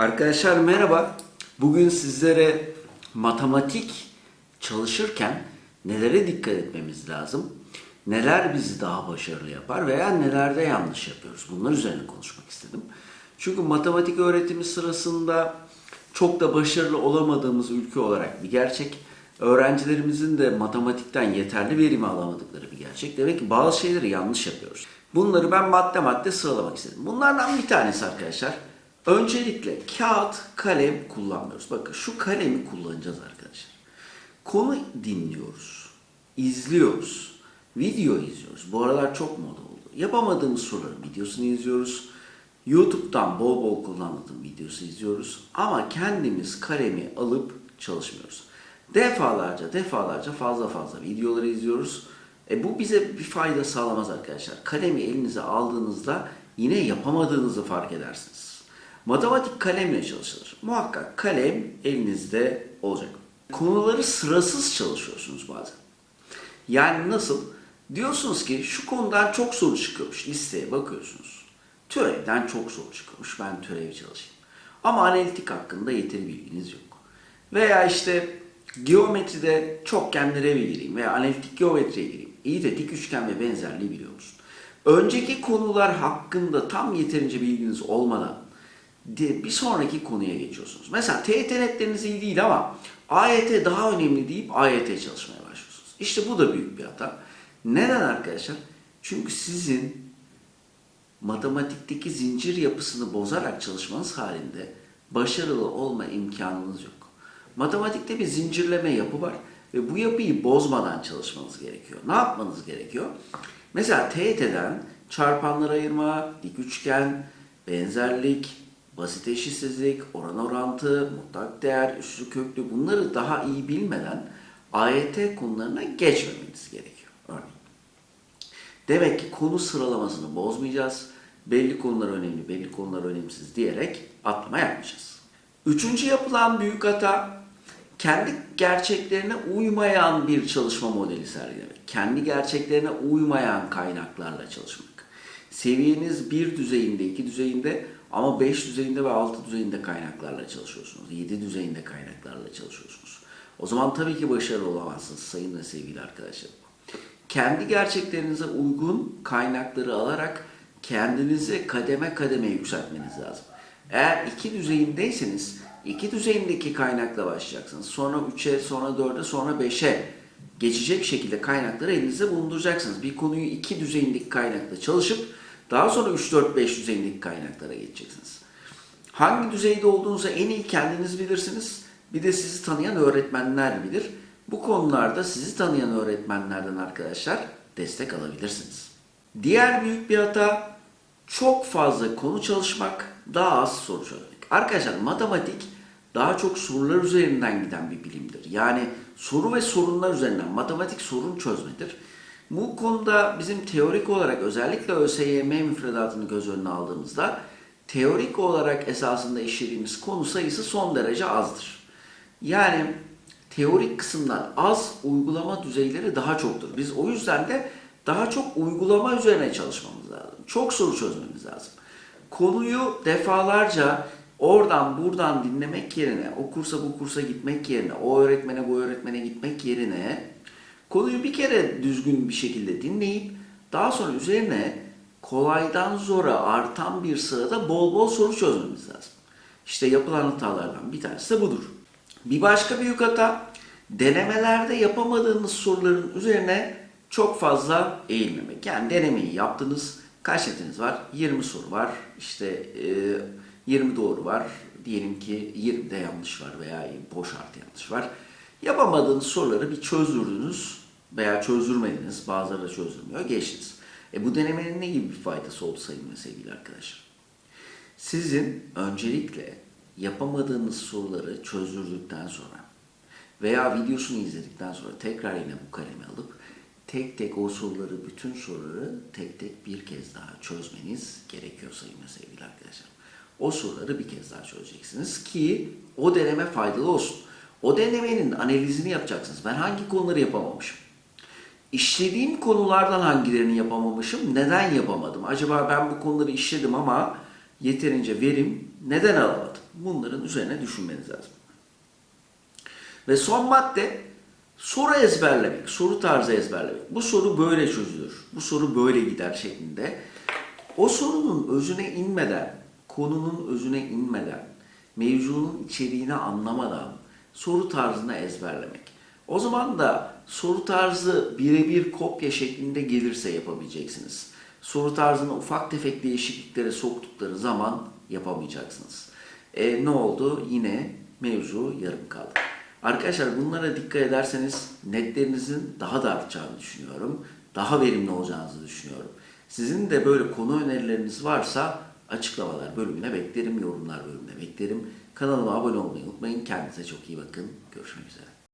Arkadaşlar merhaba. Bugün sizlere matematik çalışırken nelere dikkat etmemiz lazım? Neler bizi daha başarılı yapar veya nelerde yanlış yapıyoruz? Bunlar üzerine konuşmak istedim. Çünkü matematik öğretimi sırasında çok da başarılı olamadığımız ülke olarak bir gerçek. Öğrencilerimizin de matematikten yeterli verimi alamadıkları bir gerçek. Demek ki bazı şeyleri yanlış yapıyoruz. Bunları ben madde madde sıralamak istedim. Bunlardan bir tanesi arkadaşlar. Öncelikle kağıt, kalem kullanmıyoruz. Bakın şu kalemi kullanacağız arkadaşlar. Konu dinliyoruz, izliyoruz, video izliyoruz. Bu aralar çok moda oldu. Yapamadığımız soruların videosunu izliyoruz. YouTube'dan bol bol kullanmadığım videosu izliyoruz. Ama kendimiz kalemi alıp çalışmıyoruz. Defalarca defalarca fazla fazla videoları izliyoruz. E bu bize bir fayda sağlamaz arkadaşlar. Kalemi elinize aldığınızda yine yapamadığınızı fark edersiniz. Matematik kalemle çalışılır. Muhakkak kalem elinizde olacak. Konuları sırasız çalışıyorsunuz bazen. Yani nasıl? Diyorsunuz ki şu konudan çok soru çıkıyormuş. Listeye bakıyorsunuz. Türevden çok soru çıkıyormuş. Ben türevi çalışayım. Ama analitik hakkında yeteri bilginiz yok. Veya işte geometride çok kendine gireyim veya analitik geometriye gireyim. İyi de dik üçgen ve benzerliği biliyor musun? Önceki konular hakkında tam yeterince bilginiz olmadan de- bir sonraki konuya geçiyorsunuz. Mesela TYT netleriniz iyi değil ama AYT daha önemli deyip AYT çalışmaya başlıyorsunuz. İşte bu da büyük bir hata. Neden arkadaşlar? Çünkü sizin matematikteki zincir yapısını bozarak çalışmanız halinde başarılı olma imkanınız yok. Matematikte bir zincirleme yapı var ve bu yapıyı bozmadan çalışmanız gerekiyor. Ne yapmanız gerekiyor? Mesela TYT'den çarpanlar ayırma, dik üçgen, benzerlik, basit eşitsizlik, oran orantı, mutlak değer, üslü köklü bunları daha iyi bilmeden AYT konularına geçmemeniz gerekiyor. Örneğin. Demek ki konu sıralamasını bozmayacağız. Belli konular önemli, belli konular önemsiz diyerek atlama yapmayacağız. Üçüncü yapılan büyük hata kendi gerçeklerine uymayan bir çalışma modeli sergilemek. Kendi gerçeklerine uymayan kaynaklarla çalışmak. Seviyeniz bir düzeyinde, iki düzeyinde ama beş düzeyinde ve altı düzeyinde kaynaklarla çalışıyorsunuz. Yedi düzeyinde kaynaklarla çalışıyorsunuz. O zaman tabii ki başarılı olamazsınız sayın ve sevgili arkadaşlarım kendi gerçeklerinize uygun kaynakları alarak kendinizi kademe kademe yükseltmeniz lazım. Eğer iki düzeyindeyseniz iki düzeyindeki kaynakla başlayacaksınız. Sonra 3'e, sonra 4'e, sonra 5'e geçecek şekilde kaynakları elinizde bulunduracaksınız. Bir konuyu iki düzeyindeki kaynakla çalışıp daha sonra 3, 4, 5 düzeyindeki kaynaklara geçeceksiniz. Hangi düzeyde olduğunuzu en iyi kendiniz bilirsiniz. Bir de sizi tanıyan öğretmenler bilir. Bu konularda sizi tanıyan öğretmenlerden arkadaşlar destek alabilirsiniz. Diğer büyük bir hata çok fazla konu çalışmak, daha az soru çözmek. Arkadaşlar matematik daha çok sorular üzerinden giden bir bilimdir. Yani soru ve sorunlar üzerinden matematik sorun çözmedir. Bu konuda bizim teorik olarak özellikle ÖSYM müfredatını göz önüne aldığımızda teorik olarak esasında işlediğimiz konu sayısı son derece azdır. Yani teorik kısımdan az, uygulama düzeyleri daha çoktur. Biz o yüzden de daha çok uygulama üzerine çalışmamız lazım. Çok soru çözmemiz lazım. Konuyu defalarca oradan buradan dinlemek yerine, o kursa bu kursa gitmek yerine, o öğretmene bu öğretmene gitmek yerine konuyu bir kere düzgün bir şekilde dinleyip daha sonra üzerine kolaydan zora artan bir sırada bol bol soru çözmemiz lazım. İşte yapılan hatalardan bir tanesi de budur. Bir başka büyük hata denemelerde yapamadığınız soruların üzerine çok fazla eğilmemek. Yani denemeyi yaptınız. Kaç netiniz var? 20 soru var. İşte e, 20 doğru var. Diyelim ki 20 de yanlış var veya boş artı yanlış var. Yapamadığınız soruları bir çözdürdünüz veya çözdürmediniz. Bazıları da çözdürmüyor. Geçtiniz. E bu denemenin ne gibi bir faydası oldu sayın ve sevgili arkadaşlar? Sizin öncelikle yapamadığınız soruları çözdürdükten sonra veya videosunu izledikten sonra tekrar yine bu kalemi alıp tek tek o soruları, bütün soruları tek tek bir kez daha çözmeniz gerekiyor sayın ve sevgili arkadaşlar. O soruları bir kez daha çözeceksiniz ki o deneme faydalı olsun. O denemenin analizini yapacaksınız. Ben hangi konuları yapamamışım? İşlediğim konulardan hangilerini yapamamışım? Neden yapamadım? Acaba ben bu konuları işledim ama yeterince verim neden alamadım? Bunların üzerine düşünmeniz lazım. Ve son madde soru ezberlemek, soru tarzı ezberlemek. Bu soru böyle çözülür, bu soru böyle gider şeklinde. O sorunun özüne inmeden, konunun özüne inmeden, mevzunun içeriğini anlamadan soru tarzını ezberlemek. O zaman da soru tarzı birebir kopya şeklinde gelirse yapabileceksiniz. Soru tarzını ufak tefek değişikliklere soktukları zaman yapamayacaksınız. E, ne oldu? Yine mevzu yarım kaldı. Arkadaşlar bunlara dikkat ederseniz netlerinizin daha da artacağını düşünüyorum. Daha verimli olacağınızı düşünüyorum. Sizin de böyle konu önerileriniz varsa açıklamalar bölümüne beklerim, yorumlar bölümüne beklerim. Kanalıma abone olmayı unutmayın. Kendinize çok iyi bakın. Görüşmek üzere.